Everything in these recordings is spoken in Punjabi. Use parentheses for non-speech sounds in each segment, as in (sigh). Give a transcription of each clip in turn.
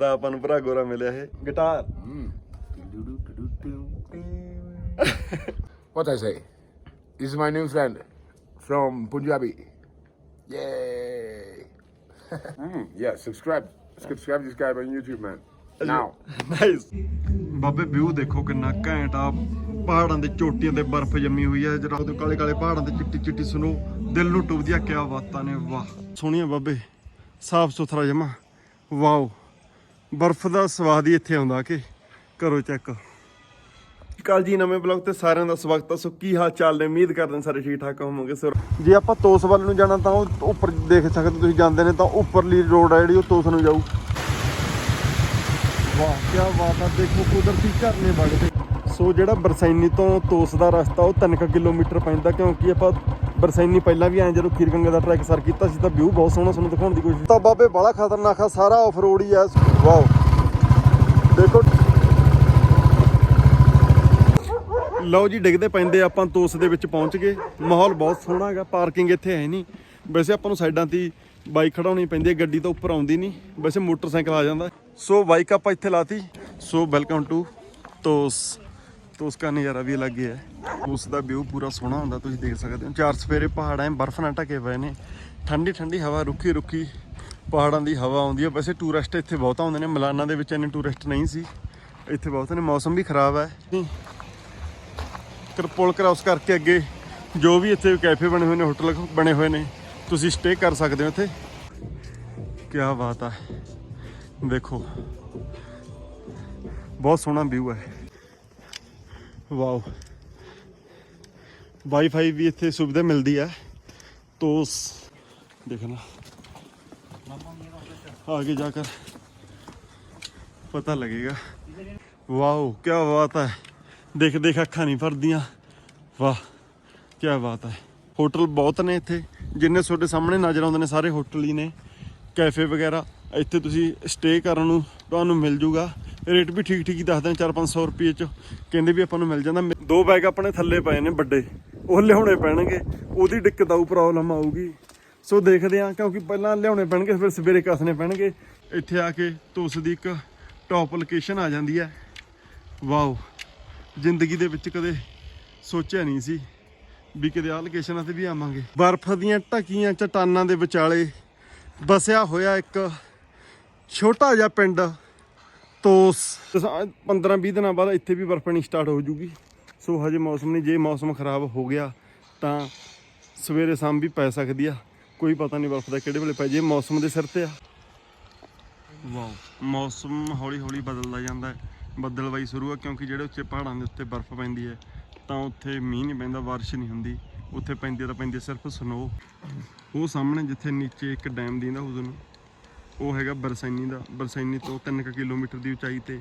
ਤਾਂ ਆਪਾਂ ਨੂੰ ਭਰਾ ਗੋਰਾ ਮਿਲਿਆ ਇਹ guitar What I say? This is my new friend from Punjabi. Yay! (laughs) Mm, yeah, subscribe. Subscribe this guy on YouTube, man. Now. ਬਾਬੇ ਵਿਊ ਦੇਖੋ ਕਿੰਨਾ ਘੈਂਟ ਆ ਪਹਾੜਾਂ ਦੇ ਚੋਟੀਆਂ ਤੇ ਬਰਫ਼ ਜੰਮੀ ਹੋਈ ਹੈ ਜਰਾ ਉਹਦੇ ਕਾਲੇ ਕਾਲੇ ਪਹਾੜਾਂ ਤੇ ਚਿੱਟੀ ਚਿੱਟੀ ਸਨੋ ਦਿਲ ਨੂੰ ਟੁੱਬਦੀਆਂ ਕਿਆ ਬਾਤਾਂ ਨੇ ਵਾਹ ਸੋਹਣੀਆਂ ਬਾਬੇ ਸਾਫ਼ ਸੁਥਰਾ ਜਮਾ ਵਾਓ ਬਰਫ਼ ਦਾ ਸਵਾਦ ਹੀ ਇੱਥੇ ਆਉਂਦਾ ਕਿ ਕਰੋ ਚੈੱਕ। ਕਾਲ ਜੀ ਨਵੇਂ ਬਲੌਗ ਤੇ ਸਾਰਿਆਂ ਦਾ ਸਵਾਗਤ ਹੈ। ਸੋ ਕੀ ਹਾਲ ਚਾਲ ਨੇ? ਉਮੀਦ ਕਰਦੇ ਹਾਂ ਸਾਰੇ ਠੀਕ ਠਾਕ ਹੋਵੋਗੇ। ਸੋ ਜੇ ਆਪਾਂ ਤੋਸ ਵੱਲ ਨੂੰ ਜਾਣਾ ਤਾਂ ਉਹ ਉੱਪਰ ਦੇਖ ਸਕਦੇ ਤੁਸੀਂ ਜਾਂਦੇ ਨੇ ਤਾਂ ਉੱਪਰਲੀ ਰੋਡ ਆ ਜਿਹੜੀ ਉਹ ਤੋਸ ਨੂੰ ਜਾਊ। ਵਾਹ ਕੀ ਬਾਤ ਆ। ਦੇਖੋ ਕੁਦਰਤੀ ਝਰਨੇ ਵਗਦੇ। ਸੋ ਜਿਹੜਾ ਬਰਸੈਨੀ ਤੋਂ ਤੋਸ ਦਾ ਰਸਤਾ ਉਹ 3 ਕਿਲੋਮੀਟਰ ਪੈਂਦਾ ਕਿਉਂਕਿ ਆਪਾਂ ਬਰਸੈਨੀ ਪਹਿਲਾਂ ਵੀ ਆਏ ਜਦੋਂ ਖੀਰਗੰਗਾ ਦਾ ਟਰੈਕ ਸਰ ਕੀਤਾ ਸੀ ਤਾਂ ਵਿਊ ਬਹੁਤ ਸੋਹਣਾ ਤੁਹਾਨੂੰ ਦਿਖਾਉਣ ਦੀ ਕੋਸ਼ਿਸ਼ ਤਾਂ ਬਾਬੇ ਬੜਾ ਖਤਰਨਾਕ ਆ, ਸਾਰਾ ਆਫ ਰੋਡ ਹੀ ਆ। ਵਾਓ। ਦੇਖੋ। ਲਓ ਜੀ, ਡਿੱਗਦੇ ਪੈਂਦੇ ਆਪਾਂ ਤੋਸ ਦੇ ਵਿੱਚ ਪਹੁੰਚ ਗਏ। ਮਾਹੌਲ ਬਹੁਤ ਸੋਹਣਾ ਹੈਗਾ ਪਾਰਕਿੰਗ ਇੱਥੇ ਹੈ ਨਹੀਂ। ਵੈਸੇ ਆਪਾਂ ਨੂੰ ਸਾਈਡਾਂ ਤੇ ਬਾਈਕ ਖੜਾਉਣੀ ਪੈਂਦੀ ਹੈ, ਗੱਡੀ ਤਾਂ ਉੱਪਰ ਆਉਂਦੀ ਨਹੀਂ। ਵੈਸੇ ਮੋਟਰਸਾਈਕਲ ਆ ਜਾਂਦਾ। ਸੋ ਬਾਈਕ ਆਪਾਂ ਇੱਥੇ ਲਾਤੀ। ਸੋ ਵੈਲਕਮ ਟੂ ਤੋਸ। ਤੋਸ ਦਾ ਨਜ਼ਾਰਾ ਵੀ ਅਲੱਗ ਹੀ ਹੈ। ਉਸ ਦਾ ਵਿਊ ਪੂਰਾ ਸੋਹਣਾ ਹੁੰਦਾ, ਤੁਸੀਂ ਦੇਖ ਸਕਦੇ ਹੋ। ਚਾਰ ਸਫੇਰੇ ਪਹਾੜ ਐ ਬਰਫ਼ ਨਾਲ ਢਕੇ ਪਏ ਨੇ। ਠੰਡੀ ਠੰਡੀ ਹਵਾ, ਰੁੱਖੀ ਰੁੱਖੀ ਪਹਾੜਾਂ ਦੀ ਹਵਾ ਆਉਂਦੀ ਹੈ। ਵੈਸੇ ਟੂਰਿਸਟ ਇੱਥੇ ਬਹੁਤ ਆਉਂਦੇ ਨੇ, ਮਲਾਨਾ ਦੇ ਵਿੱਚ ਇੰਨੇ ਟੂਰਿਸਟ ਨਹੀਂ ਸੀ। ਇੱਥੇ ਬਹੁਤ ਨੇ, ਮੌਸਮ ਵੀ ਖਰਾਬ ਹੈ। ਨਹੀਂ ਕਰ, ਪੁਲ ਕ੍ਰਾਸ ਕਰਕੇ ਅੱਗੇ ਜੋ ਵੀ ਇੱਥੇ ਕੈਫੇ ਬਣੇ ਹੋਏ ਨੇ ਹੋਟਲ ਬਣੇ ਹੋਏ ਨੇ, ਤੁਸੀਂ ਸਟੇ ਕਰ ਸਕਦੇ ਹੋ ਇੱਥੇ। ਕੀ ਬਾਤ ਹੈ ਦੇਖੋ, ਬਹੁਤ ਸੋਹਣਾ ਵਿਊ ਹੈ। ਵਾਓ ਵਾਈਫਾਈ ਵੀ ਇੱਥੇ ਸੁਵਿਧਾ ਮਿਲਦੀ ਹੈ ਤੋ ਸ- ਦੇਖਣਾ आगे जाकर पता लगेगा वाओ क्या बात है ਦੇਖ ਦੇਖ ਅੱਖਾਂ ਨਹੀਂ ਭਰਦੀਆਂ ਵਾਹ ਕੀ ਬਾਤ ਹੈ ਹੋਟਲ ਬਹੁਤ ਨੇ ਇੱਥੇ ਜਿੰਨੇ ਤੁਹਾਡੇ ਸਾਹਮਣੇ ਨਜ਼ਰ ਆਉਂਦੇ ਨੇ ਸਾਰੇ ਹੋਟਲ ਹੀ ਨੇ ਕੈਫੇ ਵਗੈਰਾ ਇੱਥੇ ਤੁਸੀਂ ਸਟੇ ਕਰਨ ਨੂੰ ਤੁਹਾਨੂੰ ਮਿਲ ਜੂਗਾ ਰੇਟ ਵੀ ਠੀਕ ਠੀਕ ਹੀ ਦੱਸਦੇ ਨੇ 4-500 ਰੁਪਏ ਚ। ਕਹਿੰਦੇ ਵੀ ਆਪਾਂ ਨੂੰ ਮਿਲ ਜਾਂਦਾ। ਦੋ ਬੈਗ ਆਪਣੇ ਥੱਲੇ ਪਏ ਨੇ ਵੱਡੇ। ਉਹ ਲਿਆਉਣੇ ਪੈਣਗੇ। ਉਹਦੀ ਦਿੱਕਤ ਆਊ ਪ੍ਰੋਬਲਮ ਆਊਗੀ। ਸੋ ਦੇਖਦੇ ਆ ਕਿਉਂਕਿ ਪਹਿਲਾਂ ਲਿਆਉਣੇ ਪੈਣਗੇ, ਫਿਰ ਸਵੇਰੇ ਕੱਸਣੇ ਪੈਣਗੇ। ਇੱਥੇ ਆ ਕੇ ਤੁਸ ਦੀ ਇੱਕ ਟੌਪ ਲੋਕੇਸ਼ਨ ਆ ਜਾਂਦੀ ਹੈ। ਵਾਓ। ਜ਼ਿੰਦਗੀ ਦੇ ਵਿੱਚ ਕਦੇ ਸੋਚਿਆ ਨਹੀਂ ਸੀ ਵੀ ਕਦੇ ਆਹ ਲੋਕੇਸ਼ਨਾਂ ਤੇ ਵੀ ਆਵਾਂਗੇ। ਬਰਫ਼ ਦੀਆਂ ਢਕੀਆਂ ਚਟਾਨਾਂ ਦੇ ਵਿਚਾਲੇ ਵਸਿਆ ਹੋਇਆ ਇੱਕ ਛੋਟਾ ਜਿਹਾ ਪਿੰਡ। ਤੋਸ 15-20 ਦਿਨਾਂ ਬਾਅਦ ਇੱਥੇ ਵੀ ਬਰਫ਼ ਪੈਣੀ ਸਟਾਰਟ ਹੋ ਜੂਗੀ। ਸੋ ਹਜੇ ਮੌਸਮ ਨਹੀਂ, ਜੇ ਮੌਸਮ ਖਰਾਬ ਹੋ ਗਿਆ, ਤਾਂ ਸਵੇਰੇ ਸ਼ਾਮ ਵੀ ਪੈ ਸਕਦੀ ਆ। ਕੋਈ ਪਤਾ ਨਹੀਂ ਬਰਫ਼ ਦਾ ਕਿਹੜੇ ਵੇਲੇ ਪੈ ਜੇ, ਮੌਸਮ ਦੇ ਸਿਰ ਤੇ ਆ। ਵਾਓ, ਮੌਸਮ ਹੌਲੀ ਹੌਲੀ ਬਦਲਦਾ ਜਾਂਦਾ ਹੈ। ਬੱਦਲਵਾਈ ਸ਼ੁਰੂ ਆ, ਕਿਉਂਕਿ ਜਿਹੜੇ ਉੱਚੇ ਪਹਾੜਾਂ ਦੇ ਉੱਤੇ ਬਰਫ਼ ਪੈਂਦੀ ਹੈ, ਤਾਂ ਉੱਥੇ ਮੀਂਹ ਨਹੀਂ ਪੈਂਦਾ, ਬਾਰਿਸ਼ ਨਹੀਂ ਹੁੰਦੀ। ਉੱਥੇ ਪੈਂਦੀ ਤਾਂ ਪੈਂਦੀ ਸਿਰਫ ਸਨੋ ਉਹ ਸਾਹਮਣੇ ਜਿੱਥੇ ਨੀਚੇ ਇੱਕ ਡੈਮ ਦੀਂਦਾ, ਉਸ ਨੂੰ। ਉਹ ਹੈਗਾ ਬਰਸੈਨੀ ਦਾ ਬਰਸੈਨੀ ਤੋਂ 3 ਕਿਲੋਮੀਟਰ ਦੀ ਉਚਾਈ ਤੇ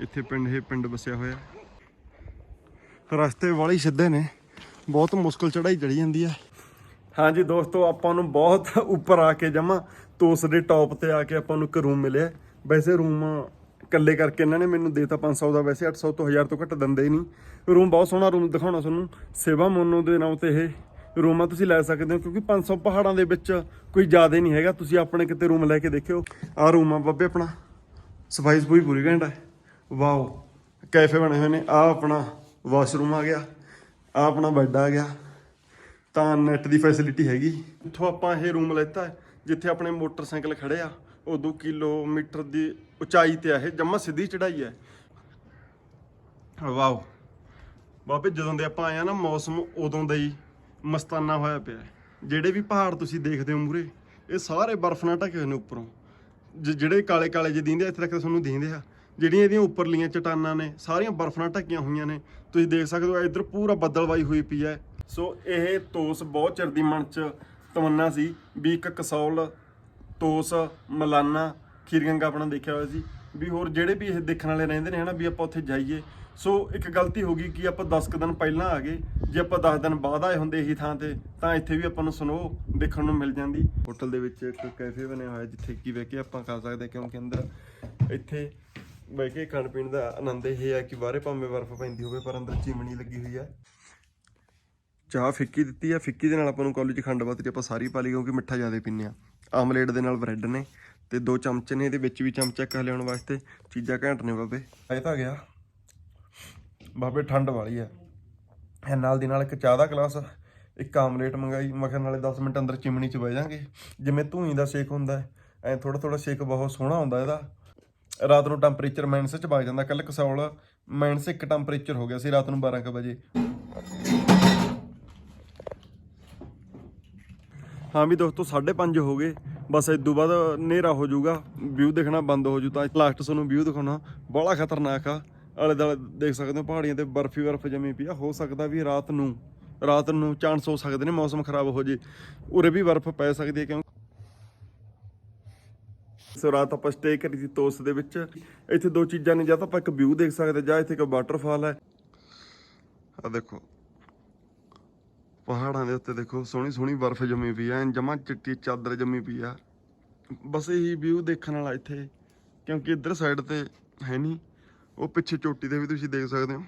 ਇੱਥੇ ਪਿੰਡ, ਇਹ ਪਿੰਡ ਵਸਿਆ ਹੋਇਆ। ਰਸਤੇ ਵਾਲੇ ਸਿੱਧੇ ਨੇ, ਬਹੁਤ ਮੁਸ਼ਕਲ ਚੜਾਈ ਚੜੀ ਜਾਂਦੀ ਹੈ ਹਾਂਜੀ ਦੋਸਤੋ, ਆਪਾਂ ਨੂੰ ਬਹੁਤ ਉੱਪਰ ਆ ਕੇ ਜਮਾ ਤੋਸ ਦੇ ਟੌਪ ਤੇ ਆ ਕੇ ਆਪਾਂ ਨੂੰ ਇੱਕ ਰੂਮ ਮਿਲਿਆ। ਵੈਸੇ ਰੂਮ ਇਕੱਲੇ ਕਰਕੇ ਇਹਨਾਂ ਨੇ ਮੈਨੂੰ ਦੇਤਾ 500 ਦਾ, ਵੈਸੇ 800 ਤੋਂ 1000 ਤੋਂ ਘੱਟ ਦਿੰਦੇ ਹੀ ਨਹੀਂ। ਰੂਮ ਬਹੁਤ ਸੋਹਣਾ ਰੂਮ ਦਿਖਾਉਣਾ ਤੁਹਾਨੂੰ। ਸੇਵਾ ਮੋਨੋ ਦੇ ਨਾਮ ਤੇ ਇਹ ਰੂਮਾਂ ਤੁਸੀਂ ਲੈ ਸਕਦੇ ਹੋ, ਕਿਉਂਕਿ 500 ਪਹਾੜਾਂ ਦੇ ਵਿੱਚ ਕੋਈ ਜ਼ਿਆਦਾ ਨਹੀਂ ਹੈਗਾ। ਤੁਸੀਂ ਆਪਣੇ ਕਿਤੇ ਰੂਮ ਲੈ ਕੇ ਦੇਖਿਓ। ਆਹ ਰੂਮ ਆ ਬਾਬੇ ਆਪਣਾ। ਸਫ਼ਾਈ ਸਫੂਈ ਪੂਰੀ ਘੰਟਾ ਵਾਓ, ਕੈਫੇ ਬਣੇ ਹੋਏ ਨੇ। ਆਹ ਆਪਣਾ ਵਾਸ਼ਰੂਮ ਆ ਗਿਆ। ਆਹ ਆਪਣਾ ਬੈੱਡ ਆ ਗਿਆ। ਤਾਂ ਨੈਟ ਦੀ ਫੈਸਿਲਿਟੀ ਹੈਗੀ। ਇੱਥੋਂ ਆਪਾਂ ਇਹ ਰੂਮ ਲੈਤਾ, ਜਿੱਥੇ ਆਪਣੇ ਮੋਟਰਸਾਈਕਲ ਖੜੇ ਆ। ਉਹ 2 ਕਿਲੋਮੀਟਰ ਦੀ ਉਚਾਈ ਤੇ ਆ ਇਹ। ਜੰਮਾ ਸਿੱਧੀ ਚੜਾਈ ਹੈ ਵਾਓ। ਬਾਬੇ ਜਦੋਂ ਦੇ ਆਪਾਂ ਆਏ ਆ ਨਾ, ਮੌਸਮ ਉਦੋਂ ਦਾ ਹੀ ਮਸਤਾਨਾ ਹੋਇਆ ਪਿਆ ਹੈ। ਜਿਹੜੇ ਵੀ ਪਹਾੜ ਤੁਸੀਂ ਦੇਖਦੇ ਹੋ ਮੂਰੇ, ਇਹ ਸਾਰੇ ਬਰਫ਼ ਨਾਲ ਢਕੇ ਹੋਏ ਨੇ ਉੱਪਰੋਂ। ਜ- ਜਿਹੜੇ ਕਾਲੇ ਕਾਲੇ ਜਿਹੇ ਦਿੰਦੇ ਆ, ਇੱਥੇ ਤੱਕ ਤਾਂ ਤੁਹਾਨੂੰ ਦਿੰਦੇ ਆ। ਜਿਹੜੀਆਂ ਇਹਦੀਆਂ ਉੱਪਰਲੀਆਂ ਚਟਾਨਾਂ ਨੇ, ਸਾਰੀਆਂ ਬਰਫ਼ ਨਾਲ ਢੱਕੀਆਂ ਹੋਈਆਂ ਨੇ। ਤੁਸੀਂ ਦੇਖ ਸਕਦੇ ਹੋ ਇੱਧਰ ਪੂਰਾ ਬੱਦਲਵਾਈ ਹੋਈ ਪਈ ਹੈ। ਸੋ ਇਹ ਤੋਸ ਬਹੁਤ ਚਿਰ ਦੀ ਮਨ ਚ ਤਮੰਨਾ ਸੀ ਵੀ ਇੱਕ ਕਸੌਲ, ਤੋਸ, ਮਲਾਨਾ ਖੀਰਗੰਗਾ ਆਪਣਾ ਦੇਖਿਆ ਹੋਇਆ ਸੀ, ਵੀ ਹੋਰ ਜਿਹੜੇ ਵੀ ਇਹ ਦੇਖਣ ਵਾਲੇ ਰਹਿੰਦੇ ਨੇ ਹਨਾ, ਵੀ ਆਪਾਂ ਉੱਥੇ ਜਾਈਏ। ਸੋ ਇੱਕ ਗਲਤੀ ਹੋ ਗਈ ਕਿ ਆਪਾਂ 10 ਕੁ ਦਿਨ ਪਹਿਲਾਂ ਆ ਗਏ। ਜੇ ਆਪਾਂ 10 ਦਿਨ ਬਾਅਦ ਆਏ ਹੁੰਦੇ ਇਹੀ ਥਾਂ ਤੇ, ਤਾਂ ਇੱਥੇ ਵੀ ਆਪਾਂ ਨੂੰ ਸਨੋ ਦੇਖਣ ਨੂੰ ਮਿਲ ਜਾਂਦੀ। ਹੋਟਲ ਦੇ ਵਿੱਚ ਇੱਕ ਕੈਫੇ ਬਣਿਆ ਹੋਇਆ, ਜਿੱਥੇ ਕੀ ਬਹਿ ਕੇ ਆਪਾਂ ਖਾ ਸਕਦੇ ਕਿਉਂਕਿ ਅੰਦਰ ਇੱਥੇ ਬਹਿ ਕੇ ਖਾਣ ਪੀਣ ਦਾ ਆਨੰਦ ਇਹ ਹੈ ਕਿ ਬਾਹਰੇ ਭਾਵੇਂ ਬਰਫ਼ ਪੈਂਦੀ ਹੋਵੇ, ਪਰ ਅੰਦਰ ਚਿਮਣੀ ਲੱਗੀ ਹੋਈ ਹੈ ਚਾਹ ਫਿੱਕੀ ਦਿੱਤੀ ਆ, ਫਿੱਕੀ ਦੇ ਨਾਲ ਆਪਾਂ ਨੂੰ ਕਾਲਜ ਖੰਡ ਬਾਤ ਆਪਾਂ ਸਾਰੀ ਪਾ ਲਈ, ਕਿਉਂਕਿ ਮਿੱਠਾ ਜ਼ਿਆਦਾ ਪੀਂਦੇ ਆ ਆਮਲੇਟ ਦੇ ਨਾਲ ਬ੍ਰੈਡ ਨੇ। ਤੇ ਦੋ ਚਮਚੇ ਨੇ ਇਹਦੇ ਵਿੱਚ ਵੀ ਚਮਚਾ ਕਾ ਲਿਆਉਣ ਵਾਸਤੇ, ਚੀਜ਼ਾਂ ਘੈਂਟ ਨੇ ਬਾਬੇ। ਇਹ ਤਾਂ ਗਿਆ। ਬਾਬੇ ਠੰਡ ਵਾਲੀ ਆ। ਇਹ ਨਾਲ ਦੀ ਨਾਲ ਇੱਕ ਚਾਹ ਦਾ ਗਲਾਸ, ਇੱਕ ਆਮਲੇਟ ਮੰਗਾਈ। ਮੈਂ ਨਾਲੇ 10 ਮਿੰਟ ਅੰਦਰ ਚਿਮਣੀ 'ਚ ਬਹਿ ਜਾਾਂਗੇ। ਜਿਵੇਂ ਧੂਈ ਦਾ ਸ਼ੇਕ ਹੁੰਦਾ ਹੈ, ਐ ਥੋੜਾ ਥੋੜਾ ਸ਼ੇਕ ਬਹੁਤ ਸੋਹਣਾ ਹੁੰਦਾ ਇਹਦਾ। ਰਾਤ ਨੂੰ ਟੈਂਪਰੇਚਰ ਮਾਈਨਸ 'ਚ ਵਗ ਜਾਂਦਾ। ਕੱਲ ਕਸੌਲ ਮਾਈਨਸ 1 ਟੈਂਪਰੇਚਰ ਹੋ ਗਿਆ ਸੀ ਰਾਤ ਨੂੰ 12 ਕੁ ਵਜੇ। ਹਾਂ ਵੀ ਦੋਸਤੋ 5:30 ਹੋ ਗਏ। ਬਸ ਇਸ ਬਾਅਦ ਹਨੇਰਾ ਹੋ ਜਾਊਗਾ ਵਿਊ ਦੇਖਣਾ ਬੰਦ ਹੋ ਜੂ ਤਾਂ। ਲਾਸਟ ਤੁਹਾਨੂੰ ਵਿਊ ਦਿਖਾਉਣਾ, ਬੜਾ ਖਤਰਨਾਕ ਆ। ਆਲੇ ਦੁਆਲੇ ਦੇਖ ਸਕਦੇ ਹੋ ਪਹਾੜੀਆਂ ਤੇ ਬਰਫੀ ਬਰਫ ਜਮੀ ਪਈ ਆ। ਹੋ ਸਕਦਾ ਵੀ ਰਾਤ ਨੂੰ ਰਾਤ ਨੂੰ ਚਾਂਸ ਹੋ ਸਕਦੇ ਨੇ ਮੌਸਮ ਖਰਾਬ ਹੋ ਜੇ। ਉਰੇ ਵੀ ਬਰਫ ਪੈ ਸਕਦੀ ਹੈ ਕਿਉਂ? ਸੋ ਰਾਤ ਆਪਾਂ ਸਟੇ ਕਰੀ ਸੀ ਤੋਸ ਦੇ ਵਿੱਚ। ਇੱਥੇ ਦੋ ਚੀਜ਼ਾਂ ਨੇ, ਜਾਂ ਤਾਂ ਆਪਾਂ ਇੱਕ ਵਿਊ ਦੇਖ ਸਕਦੇ, ਜਾਂ ਇੱਥੇ ਇੱਕ ਵਾਟਰਫਾਲ ਹੈ। ਆ ਦੇਖੋ। ਪਹਾੜਾਂ ਦੇ ਉੱਤੇ ਦੇਖੋ, ਸੋਹਣੀ ਸੋਹਣੀ ਬਰਫ਼ ਜੰਮੀ ਪਈ ਐ ਜਮਾ ਚਿੱਟੀ ਚਾਦਰ ਜੰਮੀ ਪਈ ਆ। ਬਸ ਇਹੀ ਵਿਊ ਦੇਖਣ ਵਾਲਾ ਇੱਥੇ, ਕਿਉਂਕਿ ਇੱਧਰ ਸਾਈਡ ਤੇ ਹੈ ਨਹੀਂ। ਉਹ ਪਿੱਛੇ ਚੋਟੀ ਤੇ ਵੀ ਤੁਸੀਂ ਦੇਖ ਸਕਦੇ ਹੋ।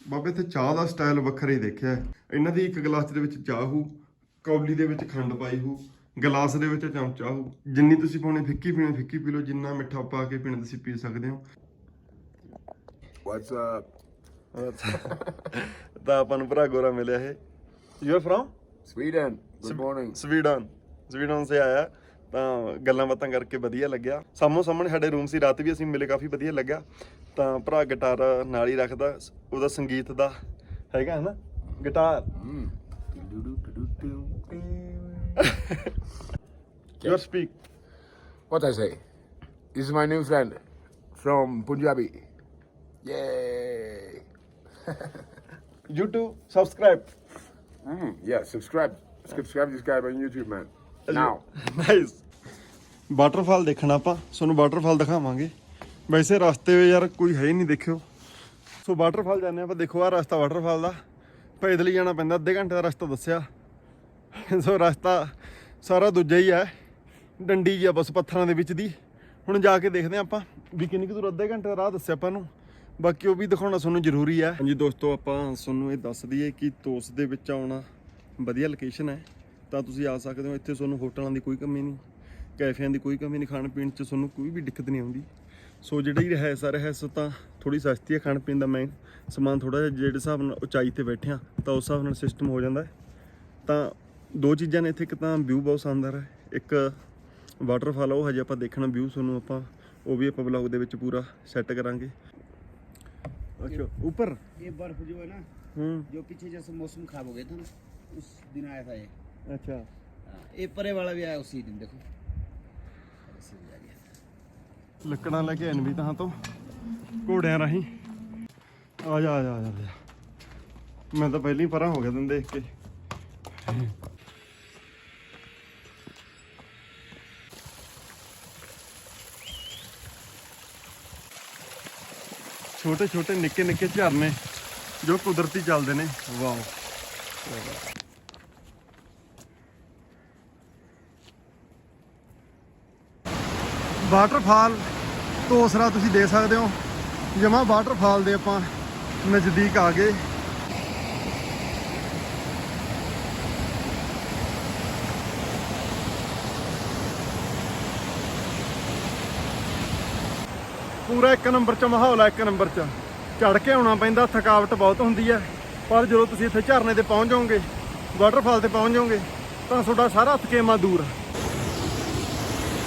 ਬਾਬੇ, ਇੱਥੇ ਚਾਹ ਦਾ ਸਟਾਈਲ ਵੱਖਰਾ ਹੀ ਦੇਖਿਆ ਇਹਨਾਂ ਦੀ ਇੱਕ ਗਲਾਸ ਦੇ ਵਿੱਚ ਚਾਹ ਹੋ ਕੌਲੀ ਦੇ ਵਿੱਚ ਖੰਡ ਪਾਈ ਹੋ ਗਲਾਸ ਦੇ ਵਿੱਚ ਚਮਚਾ ਹੋ ਜਿੰਨੀ ਤੁਸੀਂ ਪਾਉਣੀ ਫਿੱਕੀ ਪੀਣੀ, ਫਿੱਕੀ ਪੀ ਲਓ। ਜਿੰਨਾ ਮਿੱਠਾ ਪਾ ਕੇ ਪੀਣਾ ਤੁਸੀਂ ਪੀ ਸਕਦੇ ਹੋ। What's up? ਤਾਂ ਆਪਾਂ ਨੂੰ ਭਰਾ ਗੋਰਾ ਮਿਲਿਆ ਇਹ you are from Sweden. Good morning. Sweden Sweden ਸੇ ਆਇਆ ਤਾਂ ਗੱਲਾਂ ਬਾਤਾਂ ਕਰਕੇ ਵਧੀਆ ਲੱਗਿਆ ਸਾਹਮਣੇ ਸਾਹਮਣੇ ਸਾਡੇ ਰੂਮ ਸੀ ਰਾਤ ਵੀ ਅਸੀਂ ਮਿਲੇ ਕਾਫੀ ਵਧੀਆ ਲੱਗਿਆ ਤਾਂ ਭਰਾ ਗਿਟਾਰ ਨਾਲ ਹੀ ਰੱਖਦਾ ਉਹਦਾ ਸੰਗੀਤ ਦਾ ਹੈਗਾ ਨਾ guitar. Your speak I say? This is my new friend from Punjabi. Yay! (laughs) YouTube subscribe Mm. Yeah, subscribe. Subscribe this guy on YouTube, man. Now. Nice waterfall ਦੇਖਣਾ ਆਪਾਂ ਤੁਹਾਨੂੰ ਵਾਟਰਫਾਲ ਦਿਖਾਵਾਂਗੇ ਵੈਸੇ ਰਸਤੇ ਵਿੱਚ ਯਾਰ ਕੋਈ ਹੈ ਹੀ ਨਹੀਂ ਦੇਖਿਓ ਸੋ ਵਾਟਰਫਾਲ ਜਾਂਦੇ ਆਪਾਂ ਦੇਖੋ ਆ ਰਸਤਾ ਵਾਟਰਫਾਲ ਦਾ ਪੈਦਲ ਹੀ ਜਾਣਾ ਪੈਂਦਾ ਅੱਧੇ ਘੰਟੇ ਦਾ ਰਸਤਾ ਦੱਸਿਆ ਸੋ ਰਸਤਾ ਸਾਰਾ ਦੂਜਾ ਹੀ ਹੈ ਡੰਡੀ ਆ ਬਸ ਪੱਥਰਾਂ ਦੇ ਵਿੱਚ ਦੀ ਹੁਣ ਜਾ ਕੇ ਦੇਖਦੇ ਹਾਂ ਆਪਾਂ ਵੀ ਕਿੰਨੀ ਕੁ ਦੂਰ ਅੱਧੇ ਘੰਟੇ ਦਾ ਰਾਹ ਦੱਸਿਆ ਆਪਾਂ ਨੂੰ ਬਾਕੀ ਉਹ ਵੀ ਦਿਖਾਉਣਾ ਤੁਹਾਨੂੰ ਜ਼ਰੂਰੀ ਹੈ ਹਾਂਜੀ ਦੋਸਤੋ, ਆਪਾਂ ਤੁਹਾਨੂੰ ਇਹ ਦੱਸ ਦਈਏ ਕਿ ਤੋਸ ਦੇ ਵਿੱਚ ਆਉਣਾ ਵਧੀਆ ਲੋਕੇਸ਼ਨ ਹੈ। ਤਾਂ ਤੁਸੀਂ ਆ ਸਕਦੇ ਹੋ, ਇੱਥੇ ਤੁਹਾਨੂੰ ਹੋਟਲਾਂ ਦੀ ਕੋਈ ਕਮੀ ਨਹੀਂ, ਕੈਫਿਆਂ ਦੀ ਕੋਈ ਕਮੀ ਨਹੀਂ ਖਾਣ ਪੀਣ 'ਚ ਤੁਹਾਨੂੰ ਕੋਈ ਵੀ ਦਿੱਕਤ ਨਹੀਂ ਆਉਂਦੀ। ਸੋ ਜਿਹੜੀ ਰਹਿਸ ਆ ਰਹਿਸ ਤਾਂ ਥੋੜੀ ਸਸਤੀ ਹੈ ਖਾਣ ਪੀਣ ਦਾ ਮੈਂ ਸਮਾਨ ਥੋੜਾ ਜਿਹਾ, ਜਿਹੜੇ ਹਿਸਾਬ ਨਾਲ ਉਚਾਈ ਤੇ ਬੈਠੇ ਆ ਤਾਂ ਉਸ ਹਿਸਾਬ ਨਾਲ ਸਿਸਟਮ ਹੋ ਜਾਂਦਾ ਤਾਂ ਦੋ ਚੀਜ਼ਾਂ ਨੇ ਇੱਥੇ, ਇੱਕ ਤਾਂ ਵਿਊ ਬਹੁਤ ਸ਼ਾਨਦਾਰ ਹੈ, ਇੱਕ ਵਾਟਰਫਾਲ ਉਹ ਹਜੇ ਆਪਾਂ ਦੇਖਣਾ ਵਿਊ ਤੁਹਾਨੂੰ ਆਪਾਂ, ਉਹ ਵੀ ਆਪਾਂ ਬਲੌਗ ਦੇ ਵਿੱਚ ਪੂਰਾ ਸੈੱਟ ਕਰਾਂਗੇ। ਅੱਛਾ ਉੱਪਰ ये बर्फ जो है ना ਹੂੰ जो पीछे जैसे मौसम खराब हो गया था ना उस दिन आया था ये ਅੱਛਾ हाँ, ये परे वाला भी आया उसी दिन देखो ऐसे भी आ गया ਲੱਕੜਾਂ ਲੈ ਕੇ ਆਏ ਨੇ ਵੀ ਤਾਂ ਤੋਂ ਘੋੜਿਆਂ ਰਾਹੀਂ ਆ ਜਾ ਆ ਜਾ ਆ ਜਾ, ਆ ਜਾ ਮੈਂ ਤਾਂ ਪਹਿਲਾਂ ਹੀ ਪਰਾਂ ਹੋ ਗਿਆ ਤੈਨੂੰ ਦੇਖ ਕੇ ਛੋਟੇ ਛੋਟੇ ਨਿੱਕੇ ਨਿੱਕੇ ਝਰਨੇ ਜੋ ਕੁਦਰਤੀ ਚੱਲਦੇ ਨੇ। ਵਾਓ। ਵਾਟਰਫਾਲ ਤੋਸਰਾ ਤੁਸੀਂ ਦੇ ਸਕਦੇ ਹੋ। ਜਮਾ ਵਾਟਰਫਾਲ ਦੇ ਆਪਾਂ ਨਜ਼ਦੀਕ ਆ ਗਏ। ਪੂਰਾ ਇੱਕ ਨੰਬਰ ਚ ਮਾਹੌਲ ਹੈ ਇੱਕ ਨੰਬਰ ਚ। ਚੜ ਕੇ ਆਉਣਾ ਪੈਂਦਾ, ਥਕਾਵਟ ਬਹੁਤ ਹੁੰਦੀ ਹੈ ਪਰ ਜਦੋਂ ਤੁਸੀਂ ਇੱਥੇ ਝਰਨੇ ਤੇ ਪਹੁੰਚ ਜਾਓਗੇ ਵਾਟਰਫਾਲ ਤੇ ਪਹੁੰਚ ਜਾਓਗੇ, ਤਾਂ ਤੁਹਾਡਾ ਸਾਰਾ ਥਕੇਮਾ ਦੂਰ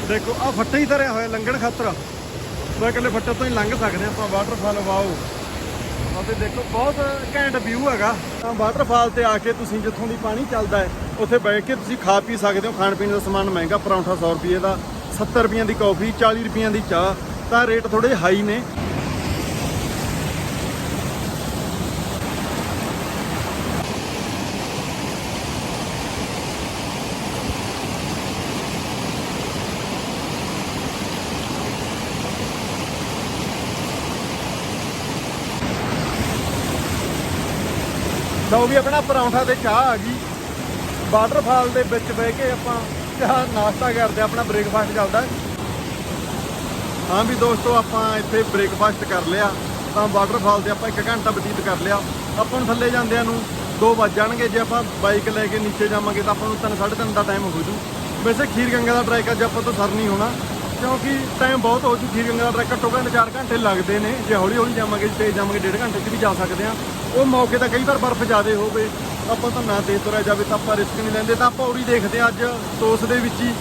ਦੇਖੋ ਆ ਫੱਟੇ ਹੀ ਧਰਿਆ ਹੋਇਆ ਲੰਘਣ ਖਾਤਰ। ਮੈਂ ਇਕੱਲੇ ਫੱਟੇ ਤੋਂ ਹੀ ਲੰਘ ਸਕਦੇ ਹਾਂ ਆਪਾਂ ਵਾਟਰਫਾਲ ਵਾਓ। ਅਤੇ ਦੇਖੋ, ਬਹੁਤ ਘੈਂਟ ਵਿਊ ਹੈਗਾ। ਤਾਂ ਵਾਟਰਫਾਲ ਤੇ ਆ ਕੇ ਤੁਸੀਂ ਜਿੱਥੋਂ ਦੀ ਪਾਣੀ ਚੱਲਦਾ ਹੈ, ਉੱਥੇ ਬੈਠ ਕੇ ਤੁਸੀਂ ਖਾ ਪੀ ਸਕਦੇ ਹੋ। ਖਾਣ ਪੀਣ ਦਾ ਸਮਾਨ ਮਹਿੰਗਾ, ਪਰੌਂਠਾ 100 ਰੁਪਏ ਦਾ 70 ਰੁਪਈਆਂ ਦੀ ਕੌਫੀ 40 ਰੁਪਈਆਂ ਦੀ ਚਾਹ। ਤਾਂ ਰੇਟ ਥੋੜੇ ਹਾਈ ਨੇ। ਲਓ ਵੀ ਆਪਣਾ ਪਰੌਂਠਾ ਤੇ ਚਾਹ ਆ ਗਈ। ਵਾਟਰਫਾਲ ਦੇ ਵਿੱਚ ਬਹਿ ਕੇ ਆਪਾਂ ਚਾਹ ਨਾਸ਼ਤਾ ਕਰਦੇ ਹਾਂ, ਆਪਣਾ ਬ੍ਰੇਕਫਾਸਟ ਚੱਲਦਾ। ਹਾਂ ਵੀ ਦੋਸਤੋ ਆਪਾਂ ਇੱਥੇ ਬ੍ਰੇਕਫਾਸਟ ਕਰ ਲਿਆ, ਤਾਂ ਵਾਟਰਫਾਲ ਤੇ ਆਪਾਂ 1 ਘੰਟਾ ਬਤੀਤ ਕਰ ਲਿਆ। ਆਪਾਂ ਨੂੰ ਥੱਲੇ ਜਾਂਦਿਆਂ ਨੂੰ 2 ਵੱਜ ਜਾਣਗੇ, ਜੇ ਆਪਾਂ ਬਾਈਕ ਲੈ ਕੇ ਨੀਚੇ ਜਾਵਾਂਗੇ ਤਾਂ ਆਪਾਂ ਨੂੰ 3 3:30 ਦਾ ਟਾਈਮ ਹੋ ਜੂ। ਵੈਸੇ ਖੀਰ ਗੰਗਾ ਦਾ ਟਰੈਕ ਅੱਜ ਆਪਾਂ ਤੋਂ ਸਰ ਨਹੀਂ ਹੋਣਾ, ਕਿਉਂਕਿ ਟਾਈਮ ਬਹੁਤ ਹੋ ਚੁੱਕੀ ਖੀਰ ਗੰਗਾ ਦਾ ਟਰੈਕ ਘੱਟੋ ਘੱਟ 4 ਘੰਟੇ ਲੱਗਦੇ ਨੇ। ਜੇ ਹੌਲੀ ਹੌਲੀ ਜਾਵਾਂਗੇ ਤੇਜ਼ ਜਾਵਾਂਗੇ, ਡੇਢ ਘੰਟੇ 'ਚ ਵੀ ਜਾ ਸਕਦੇ ਆ ਉਹ ਮੌਕੇ ਤਾਂ ਕਈ ਵਾਰ ਬਰਫ਼ ਜ਼ਿਆਦੇ ਹੋਵੇ। ਆਪਾਂ ਤਾਂ ਨਾ ਤੇਜ਼ ਤੁਰਿਆ ਜਾਵੇ ਤਾਂ ਆਪਾਂ ਰਿਸਕ ਨਹੀਂ ਲੈਂਦੇ। ਤਾਂ ਆਪਾਂ ਉਰੀ ਦੇਖਦੇ ਆ ਅੱਜ ਤੋਸ ਦੇ ਵਿੱਚ ਹੀ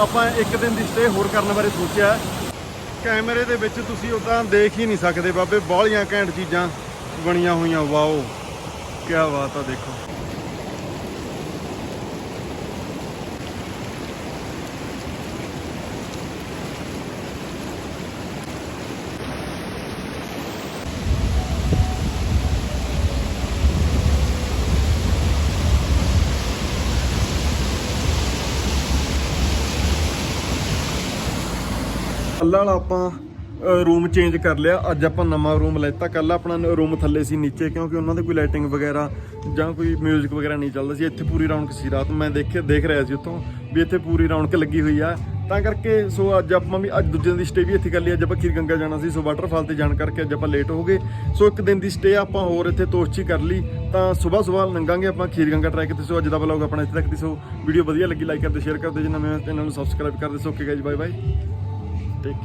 ਆਪਾਂ ਇੱਕ ਦਿਨ ਦੀ ਸਟੇ ਹੋਰ ਕਰਨ ਬਾਰੇ ਸੋਚਿਆ ਕੈਮਰੇ ਦੇ ਵਿੱਚ ਤੁਸੀਂ ਉਦਾਂ ਦੇਖ ਹੀ ਨਹੀਂ ਸਕਦੇ ਬਾਬੇ ਬਾਹਲੀਆਂ ਘੈਂਟ ਚੀਜ਼ਾਂ ਬਣੀਆਂ ਹੋਈਆਂ, ਵਾਓ। ਕੀ ਬਾਤ ਆ, ਦੇਖੋ। ਕੱਲ੍ਹ ਵਾਲਾ ਆਪਾਂ ਰੂਮ ਚੇਂਜ ਕਰ ਲਿਆ। ਅੱਜ ਆਪਾਂ ਨਵਾਂ ਰੂਮ ਲੈਤਾ। ਕੱਲ ਆਪਣਾ ਰੂਮ ਥੱਲੇ ਸੀ ਨੀਚੇ, ਕਿਉਂਕਿ ਉਹਨਾਂ ਦੇ ਕੋਈ ਲਾਈਟਿੰਗ ਵਗੈਰਾ ਜਾਂ ਕੋਈ 뮤직 ਵਗੈਰਾ ਨਹੀਂ ਚੱਲਦਾ ਸੀ। ਇੱਥੇ ਪੂਰੀ ਰੌਣਕ ਸੀ ਰਾਤ। ਮੈਂ ਦੇਖੇ ਦੇਖ ਰਿਹਾ ਸੀ ਉੱਥੋਂ ਵੀ ਇੱਥੇ ਪੂਰੀ ਰੌਣਕ ਲੱਗੀ ਹੋਈ ਆ। ਤਾਂ ਕਰਕੇ, ਸੋ ਅੱਜ ਆਪਾਂ ਵੀ, ਅੱਜ ਦੂਜੇ ਦਿਨ ਦੀ ਸਟੇ ਵੀ ਇੱਥੇ ਕਰ ਲਈ। ਅੱਜ ਆਪਾਂ ਖੀਰ ਗੰਗਾ ਜਾਣਾ ਸੀ। ਸੋ ਵਾਟਰਫਾਲ ਤੇ ਜਾਣ ਕਰਕੇ ਅੱਜ ਆਪਾਂ ਲੇਟ ਹੋ ਗਏ। ਸੋ ਇੱਕ ਦਿਨ ਦੀ ਸਟੇ ਆਪਾਂ ਹੋਰ ਇੱਥੇ ਤੋਸ਼ਚੀ ਕਰ ਲਈ। ਤਾਂ ਸਵੇਰ ਸਵੇਰ ਲੰਘਾਂਗੇ ਆਪਾਂ ਖੀਰ ਗੰਗਾ ਟਰੈਕ ਤੇ। ਸੋ ਅੱਜ ਦਾ ਵਲੌਗ ਆਪਣਾ ਇੱਥੇ ਤੱਕ ਦੀ। ਸੋ ਵੀਡੀਓ ਵਧੀਆ ਲੱਗੀ ਲਾਈਕ ਕਰਦੇ ਸ਼ੇਅਰ ਕਰਦੇ। ਜੇ ਨਵੇਂ ਚੈਨਲ ਨੂੰ ਸਬਸਕ੍ਰਾਈਬ ਕਰਦੇ। So okay guys bye bye big